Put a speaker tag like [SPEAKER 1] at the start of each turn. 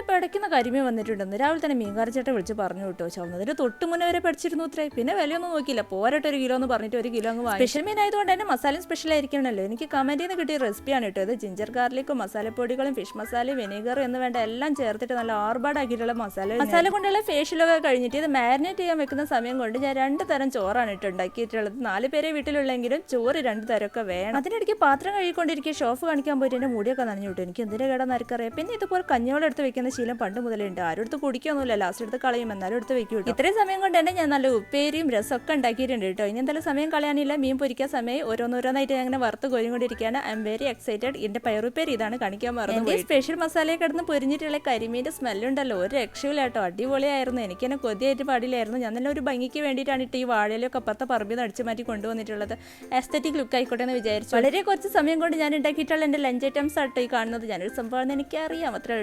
[SPEAKER 1] നല്ല ഇടയ്ക്കുന്ന കരിമീൻ വന്നിട്ടുണ്ടെന്ന് രാവിലെ തന്നെ മീൻകാരി ചേട്ടൻ വിളിച്ച് പറഞ്ഞു കേട്ടോ. ചുവന്നതിന്റെ തൊട്ട് മുന്നേ വരെ പഠിച്ചിരുന്നു അത്രേ പിന്നെ വിലയൊന്നും നോക്കിയില്ല. പോരട്ടെ ഒരു കിലോ എന്ന് പറഞ്ഞിട്ട് ഒരു കിലോ അങ്ങ് വാങ്ങി. സ്പെഷ്യൽ മീൻ ആയതുകൊണ്ട് തന്നെ മസാലയും സ്പെഷ്യൽ ആയിരിക്കണമല്ലോ. എനിക്ക് കമന്റിൽ നിന്ന് കിട്ടിയ റെസിപ്പിയാണ് കേട്ടോ ഇത്. ജിഞ്ചർ ഗാർലിക്കും മസാലപ്പൊടികളും ഫിഷ് മസാലയും വിനീഗറും എന്ന് വേണ്ട എല്ലാം ചേർത്തിട്ട് നല്ല ആർബാടാക്കിയിട്ടുള്ള മസാല മസാല കൊണ്ടുള്ള ഫേഷ്യലൊക്കെ കഴിഞ്ഞിട്ട് ഇത് മാരിനേറ്റ് ചെയ്യാൻ വെക്കുന്ന സമയം കൊണ്ട് ഞാൻ രണ്ട് തരം ചോറാണ് ഇട്ട് ഉണ്ടാക്കിയിട്ടുള്ളത്. നാല് പേരെ വീട്ടിലുള്ളെങ്കിലും ചോറ് രണ്ട് തരമൊക്കെ വേണം. അതിനിടയ്ക്ക് പാത്രം കഴുകിക്കൊണ്ടിരിക്കുക ഷോഫ് കാണിക്കാൻ പോയിട്ട് എന്റെ മുടിയൊക്കെ നനഞ്ഞു വിട്ടു എനിക്ക് എന്തിനാ കേടാന്ന് പിന്നെ ഇതുപോലെ കഞ്ഞോളം എടുത്ത് വെക്കുന്ന ശീലം പണ്ട് മുതലേ ഉണ്ട്. ആരും എടുത്ത് കുടിക്കൊന്നുമില്ല. ലാസ്റ്റ് എടുത്ത് കളയും. എന്നാലും എടുത്ത് വെക്കും. ഇത്രയും സമയം കൊണ്ട് തന്നെ ഞാൻ നല്ല ഉപ്പേരിയും രസമൊക്കെ ഉണ്ടാക്കിയിട്ടുണ്ട് കേട്ടോ. ഇനി എന്തായാലും സമയം കളയാനില്ല. മീൻ പൊരിക്കാൻ സമയം ഓരോന്നോരോന്നായിട്ട് ഞാൻ അങ്ങനെ വറുത്ത് കോരിക്കൊണ്ടിരിക്കുകയാണ്. ഐ എം വെരി എക്സൈറ്റഡ് എന്റെ പയറുപ്പേരി ഇതാണ്. കാണിക്കാൻ മറന്നു സ്പെഷ്യൽ മസാലയെ കിടന്ന് പൊരിഞ്ഞിട്ടുള്ള കരിമീന്റെ സ്മെല്ലുണ്ടല്ലോ ഒരു രക്ഷയില്ല കേട്ടോ. അടിപൊളിയായിരുന്നു. എനിക്ക് തന്നെ കൊതിയായിട്ട് പാടില്ലായിരുന്നു. ഞാൻ തന്നെ ഒരു ഭംഗിക്ക് വേണ്ടിയിട്ടാണ് ഇട്ട് ഈ വാഴയിലൊക്കെ അപ്പുറത്തെ പറമ്പിൽ നിന്ന് അടിച്ചു മാറ്റി കൊണ്ടുവന്നിട്ടുള്ളത്. എസ്തറ്റിക് ലുക്ക് ആയിക്കോട്ടെ എന്ന് വിചാരിച്ചു. വളരെ കുറച്ച് സമയം കൊണ്ട് ഞാൻ ഉണ്ടാക്കിയിട്ടുള്ള എന്റെ ലഞ്ച് ഐറ്റംസ് ആട്ടോ ഈ കാണുന്നത്. ഞാനൊരു സംഭവമാണെന്ന് എനിക്കറിയാം. അത്ര